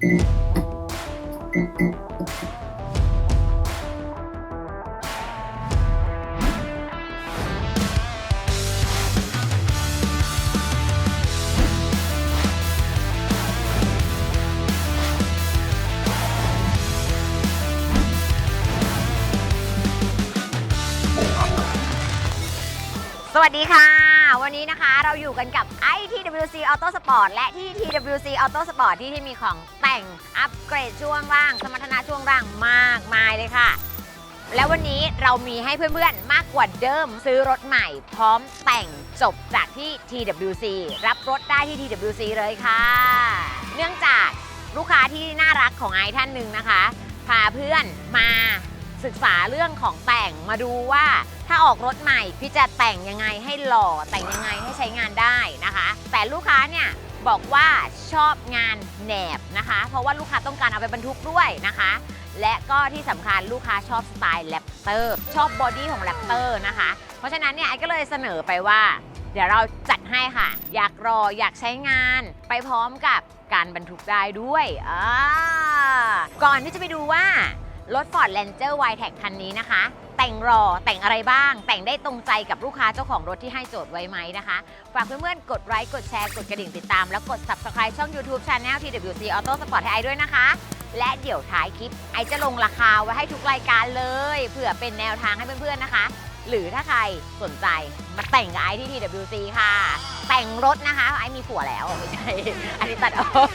สวัสดีค่ะ วันนี้นะคะเราอยู่กันกับ iTWC Auto Sport และที่ TWC Auto Sport ที่ที่มีของแต่งอัปเกรดช่วงล่าง สมรรถนะช่วงล่างมากมายเลยค่ะ แล้ววันนี้เรามีให้เพื่อนๆ มากกว่าเดิมซื้อรถใหม่ พร้อมแต่งจบจากที่ TWC รับรถได้ที่ TWC เลยค่ะ เนื่องจากลูกค้าที่น่ารักของไอท่านหนึ่งนะคะ พาเพื่อนมา ศึกษาเรื่องของแต่งมาดูว่าถ้าออกรถใหม่พี่จะแต่งยังไงให้หล่อแต่งยังไงให้ใช้งานได้นะคะ แต่ลูกค้าเนี่ยบอกว่าชอบงานแหนบนะคะ เพราะว่าลูกค้าต้องการเอาไปบรรทุกด้วยนะคะ และก็ที่สำคัญลูกค้าชอบสไตล์แรปเตอร์ชอบบอดี้ของแรปเตอร์นะคะ เพราะฉะนั้นเนี่ยไอ้ก็เลยเสนอไปว่า เดี๋ยวเราจัดให้ค่ะ อยากรออยากใช้งานไปพร้อมกับการบรรทุกได้ด้วยอ่าก่อนที่จะไปดูว่า รถ Ford Ranger y t e c คันนี้นะคะ แต่งรอแต่งอะไรบ้าง แต่งได้ตรงใจกับลูกค้าเจ้าของรถที่ให้โจทย์ไว้ไหมนะคะ ฝากเพื่อนๆ กดไลค์กดแชร์กดกระดิ่งติดตาม แล้วกด Subscribe ช่อง YouTube Channel TWC Auto Sport ให้ไอด้วยนะคะ และเดี๋ยวท้ายคลิป ไอจะลงราคาไว้ให้ทุกรายการเลยเผื่อเป็นแนวทางให้เพื่อนๆนะคะ หรือถ้าใครสนใจมาแต่งกับไอที่ TWC ค่ะ แต่งรถนะคะไอมีผัวแล้วไม่ใช่อันนี้ตัดออก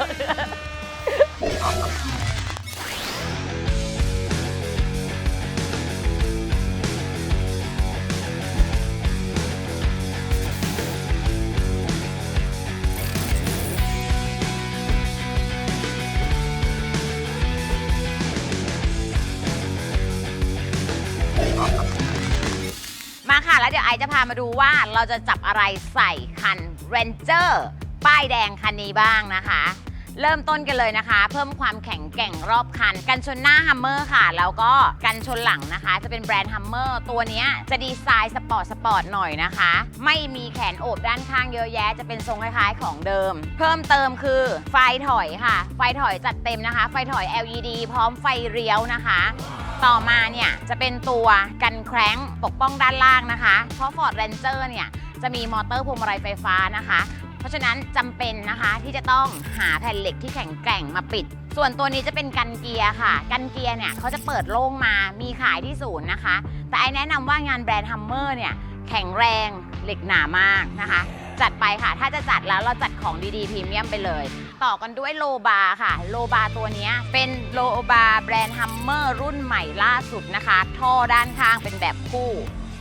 ไอจะพามาดูว่าเราจะจับอะไรใส่คัน Ranger ป้ายแดงคันนี้บ้างนะคะ เริ่มต้นกันเลยนะคะ เพิ่มความแข็งแกร่งรอบคัน กันชนหน้า Hummer ค่ะ แล้วก็กันชนหลังนะคะ จะเป็นแบรนด์ Hummer ตัวนี้จะดีไซน์สปอร์ตสปอร์ตหน่อยนะคะ ไม่มีแขนโอบด้านข้างเยอะแยะ จะเป็นทรงคล้ายๆของเดิม เพิ่มเติมคือไฟถอยค่ะ ไฟถอยจัดเต็มนะคะ ไฟถอย LED พร้อมไฟเลี้ยวนะคะ ต่อมาเนี่ยจะเป็นตัวกันแคร้งปกป้องด้านล่างนะคะ เพราะ Ford Ranger เนี่ยจะมีมอเตอร์พวงมาลัยไฟฟ้านะคะ เพราะฉะนั้นจำเป็นนะคะที่จะต้องหาแผ่นเหล็กที่แข็งแกร่งมาปิด ส่วนตัวนี้จะเป็นกันเกียร์ค่ะ กันเกียร์เนี่ยเขาจะเปิดโล่งมามีขายที่ศูนย์นะคะ แต่ไอแนะนำว่างานแบรนด์ฮัมเมอร์เนี่ยแข็งแรงเหล็กหนามากนะคะ จัดไปค่ะ ถ้าจะจัดแล้วเราจัดของดีๆพรีเมียมไปเลย ต่อกันด้วยโลบาค่ะ โลบาตัวนี้เป็นโลบาแบรนด์ฮัมเมอร์รุ่นใหม่ล่าสุดนะคะ ท่อด้านข้างเป็นแบบคู่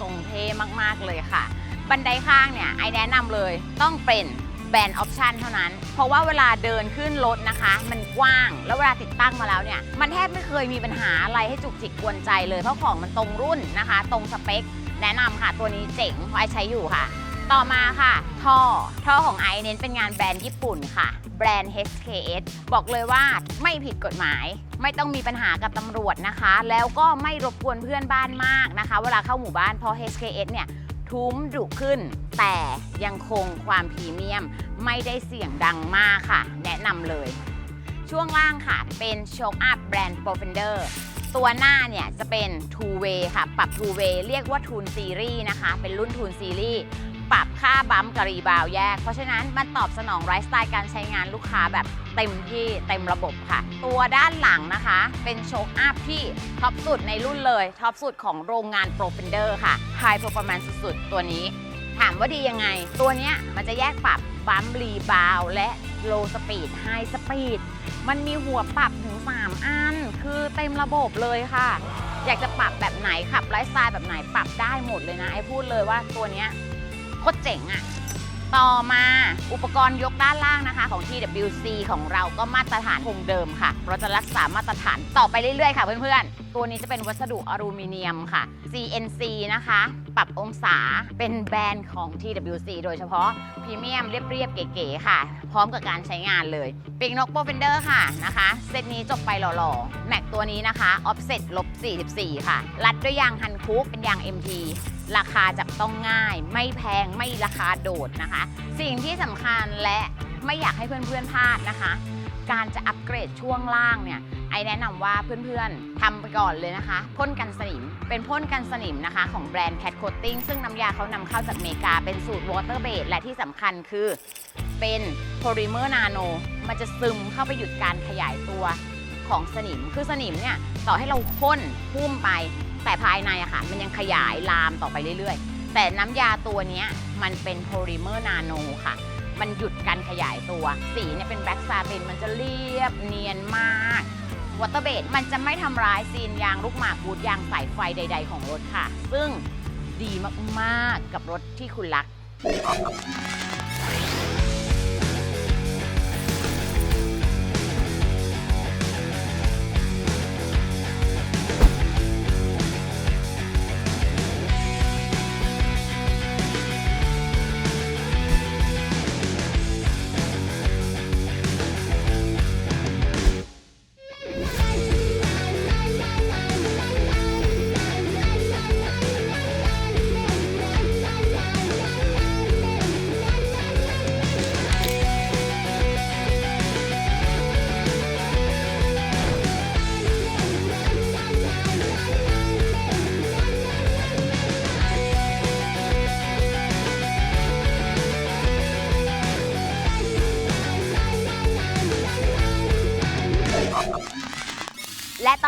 ทรงเท่มากๆเลยค่ะ บันไดข้างเนี่ยไอแนะนำเลยต้องเป็นแบรนด์ออปชันเท่านั้น เพราะว่าเวลาเดินขึ้นรถนะคะ มันกว้าง แล้วเวลาติดตั้งมาแล้วเนี่ย มันแทบไม่เคยมีปัญหาอะไรให้จุกจิกกวนใจเลย เพราะของมันตรงรุ่นนะคะ ตรงสเปค แนะนำค่ะ ตัวนี้เจ๋งเพราะไอใช้อยู่ค่ะ ต่อมาค่ะ ท่อ ท่อของไอเน้นเป็นงานแบรนด์ญี่ปุ่นค่ะ แบรนด์ HKS บอกเลยว่าไม่ผิดกฎหมาย ไม่ต้องมีปัญหากับตำรวจนะคะ แล้วก็ไม่รบกวนเพื่อนบ้านมากนะคะ เวลาเข้าหมู่บ้านเพราะ HKS เนี่ยทุ้มดุขึ้น แต่ยังคงความพรีเมียม ไม่ได้เสียงดังมากค่ะ แนะนำเลย ช่วงล่างค่ะเป็นโชคอัพแบรนด์ Profender ตัวหน้าเนี่ยจะเป็น two way ค่ะ ปรับ two way เรียกว่า Tune Series นะคะ เป็นรุ่น Tune Series ปรับค่าบัมป์กับรีบาวแยก เพราะฉะนั้นมันตอบสนองไลฟ์สไตล์การใช้งานลูกค้าแบบเต็มที่เต็มระบบค่ะ ตัวด้านหลังนะคะ เป็นโชคอัพที่ท็อปสุดในรุ่นเลยท็อปสุดของโรงงาน Profender ค่ะ High Performance สุดๆ ตัวนี้ ถามว่าดียังไง ตัวเนี้ยมันจะแยกปรับบัมป์รีบาวและ low speed high speed มันมีหัวปรับถึง 3 อัน คือเต็มระบบเลยค่ะ อยากจะปรับแบบไหนขับไลฟ์สไตล์แบบไหนปรับได้หมดเลยนะไอ้พูดเลยว่าตัวเนี้ย คตรเจ๋งอะต่อมาอุปกรณ์ยกด้านล่างนะคะ ของ TWC ของเราก็มาตรฐานคงเดิมค่ะ เราจะรักษามาตรฐานต่อไปเรื่อยๆค่ะเพื่อนๆ ตัวนี้จะเป็นวัสดุอลูมิเนียมค่ะ CNC นะคะ ปรับองศาเป็นแบรนด์ของ TWC โดยเฉพาะพรีเมียมเรียบๆ เก๋ๆ ค่ะ พร้อมกับการใช้งานเลยปีกนกโปรเฟนเดอร์ค่ะนะคะ เซตนี้จบไปหล่อๆ แม็กตัวนี้นะคะ ออฟเซ็ตลบ 44 ค่ะ รัดด้วยยางฮันคุกเป็นยาง MT ราคาจับต้องง่าย ไม่แพงไม่ราคาโดดนะคะ สิ่งที่สำคัญและไม่อยากให้เพื่อนๆพลาดนะคะ การจะอัปเกรดช่วงล่างเนี่ยไอแนะนำว่าเพื่อนๆทำไปก่อนเลยนะคะ พ่นกันสนิม เป็นพ่นกันสนิมนะคะ ของแบรนด์ Cat Coating ซึ่งน้ำยาเขานำเข้าจากอเมริกา เป็นสูตร Water Base และที่สำคัญคือเป็นโพลิเมอร์นาโนมันจะซึมเข้าไปหยุดการขยายตัวของสนิม คือสนิมเนี่ยต่อให้เราพ่นพุ่มไป แต่ภายในอะค่ะ มันยังขยายลามต่อไปเรื่อยๆ แต่น้ำยาตัวนี้มันเป็นโพลิเมอร์นาโนค่ะ มันหยุดการขยายตัว สีเนี่ยเป็นแบล็กซาตินมันจะเรียบเนียนมากวอเตอร์เบดมันจะไม่ทำร้ายซีนยางลูกหมากบูดยางสายไฟใด ๆ ของรถค่ะ ซึ่งดีมาก ๆ กับรถที่คุณรัก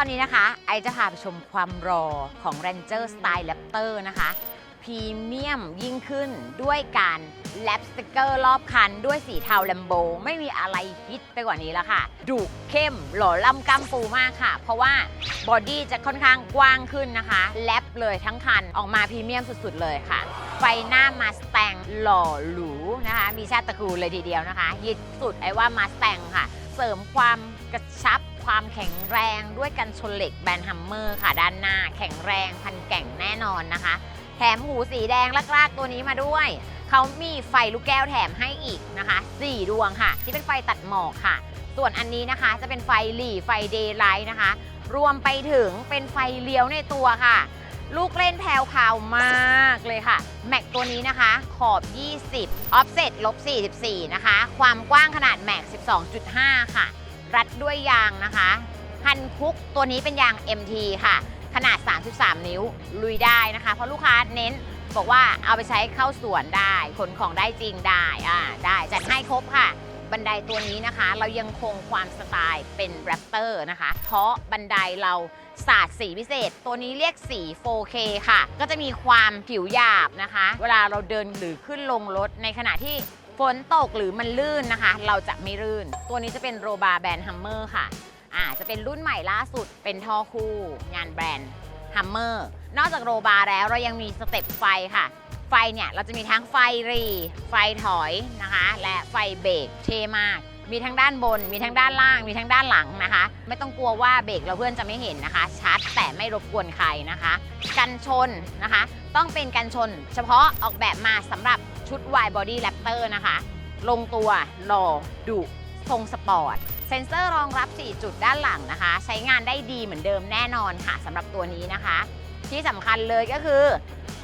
อนนี้นะคะ ไอจะพาไปชมความรอของ Ranger Style Raptor นะคะพรีเมียมยิ่งขึ้นด้วยการแลปสติกเกอร์รอบคันด้วยสีเทาแลมโบ ไม่มีอะไรฮิตไปกว่านี้แล้วค่ะ ดุเข้มหล่อล่ำกำปูมากค่ะ เพราะว่าบอดี้จะค่อนข้างกว้างขึ้นนะคะ แลปเลยทั้งคันออกมาพรีเมียมสุดๆเลยค่ะ ไฟหน้ามาส t ต n หล่อหรูนะคะ มีชาติตระกูลเลยทีเดียวนะคะ ยิดสุดไอ้ว่ามาส t ต n ค่ะ เสริมความกระชับ ความแข็งแรงด้วยกันชนเหล็กแบนฮัมเมอร์ค่ะด้านหน้า แข็งแรงพันแก่งแน่นอนนะคะ แถมหูสีแดงลากๆตัวนี้มาด้วย เขามีไฟลูกแก้วแถมให้อีกนะคะ4ดวงค่ะ ที่เป็นไฟตัดหมอกค่ะ ส่วนอันนี้นะคะจะเป็นไฟหลีไฟเดย์ไลท์นะคะ รวมไปถึงเป็นไฟเลี้ยวในตัวค่ะ ลูกเล่นแพรวพราวมากเลยค่ะ แม็กตัวนี้นะคะ ขอบ 20 ออฟเซตลบ44 นะคะ ความกว้างขนาดแม็ก 12.5 ค่ะ รัดด้วยยางนะคะฮันคุกตัวนี้เป็นยาง MT ค่ะ ขนาด 33 นิ้วลุยได้นะคะ เพราะลูกค้าเน้นบอกว่าเอาไปใช้เข้าสวนได้ ขนของได้จริงได้อ่าได้จัดให้ครบค่ะ บันไดตัวนี้นะคะ เรายังคงความสไตล์เป็นแรปเตอร์นะคะ เพราะบันไดเราสาดสีพิเศษ ตัวนี้เรียกสี 4K ค่ะ ก็จะมีความผิวหยาบนะคะ เวลาเราเดินหรือขึ้นลงรถในขณะที่ ฝนตกหรือมันลื่นนะคะ เราจะไม่ลื่น ตัวนี้จะเป็นโรบาแบรนด์ฮัมเมอร์ค่ะอ่าจะเป็นรุ่นใหม่ล่าสุดเป็นท่อคู่งานแบรนด์ฮัมเมอร์นอกจากโรบาร์แล้วเรายังมีสเต็ปไฟค่ะ ไฟเนี่ยเราจะมีทั้งไฟรี ไฟถอยนะคะ และไฟเบรกเท่มาก มีทั้งด้านบน มีทั้งด้านล่าง มีทั้งด้านหลังนะคะ ไม่ต้องกลัวว่าเบรกเราเพื่อนจะไม่เห็นนะคะ ชัดแต่ไม่รบกวนใครนะคะ กันชนนะคะ ต้องเป็นกันชน เฉพาะออกแบบมาสำหรับ ชุด Y Body Raptor นะคะ ลงตัวหล่อดุทรงสปอร์ต เซ็นเซอร์รองรับ 4 จุดด้านหลังนะคะ ใช้งานได้ดีเหมือนเดิมแน่นอนค่ะสำหรับตัวนี้นะคะ ที่สำคัญเลยก็คือ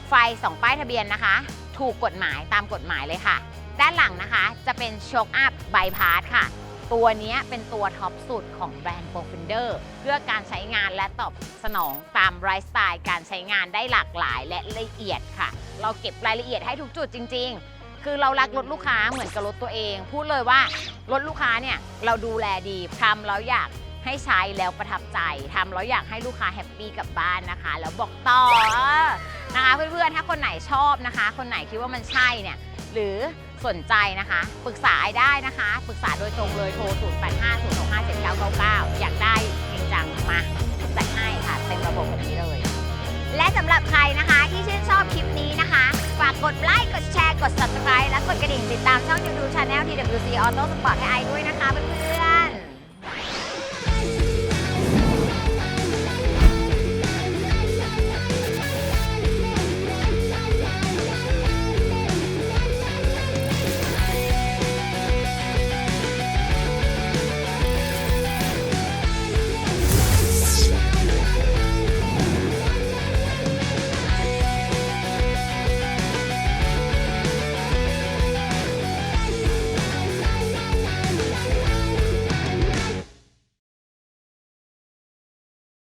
ไฟ 2 ป้ายทะเบียนนะคะ ถูกกฎหมายตามกฎหมายเลยค่ะ ด้านหลังนะคะจะเป็นโชคอัพไบพาสค่ะ ตัวนี้เป็นตัวท็อปสุดของแบรนด์ p r o f e n d e r เพื่อการใช้งานและตอบสนองตามไลฟ์สไตล์การใช้งานได้หลากหลายและละเอียดค่ะ เราเก็บรายละเอียดให้ทุกจุดจริง ๆ คือเรารักรถลูกค้าเหมือนกับรถตัวเอง พูดเลยว่ารถลูกค้าเนี่ยเราดูแลดีทำแล้วอยากให้ใช้แล้วประทับใจทำแล้วอยากให้ลูกค้าแฮปปี้กลับบ้านนะคะ แล้วบอกต่อนะคะเพื่อนๆถ้าคนไหนชอบนะคะ คนไหนคิดว่ามันใช่เนี่ยหรือสนใจนะคะ ปรึกษาไอได้นะคะ ปรึกษาโดยตรงเลยโทร 0 8 5 0 6 5 7 9 9 9 อยากได้จริงจังมาจัดให้ค่ะเต็มระบบแบบนี้เลย และสำหรับใครนะคะที่ชื่นชอบคลิปนี้นะคะ ฝากกดไลค์ กดแชร์ กด subscribe และกดกระดิ่งติดตามช่อง YouTube Channel TWC Auto Sport ให้ไอด้วยนะคะเพื่อนๆ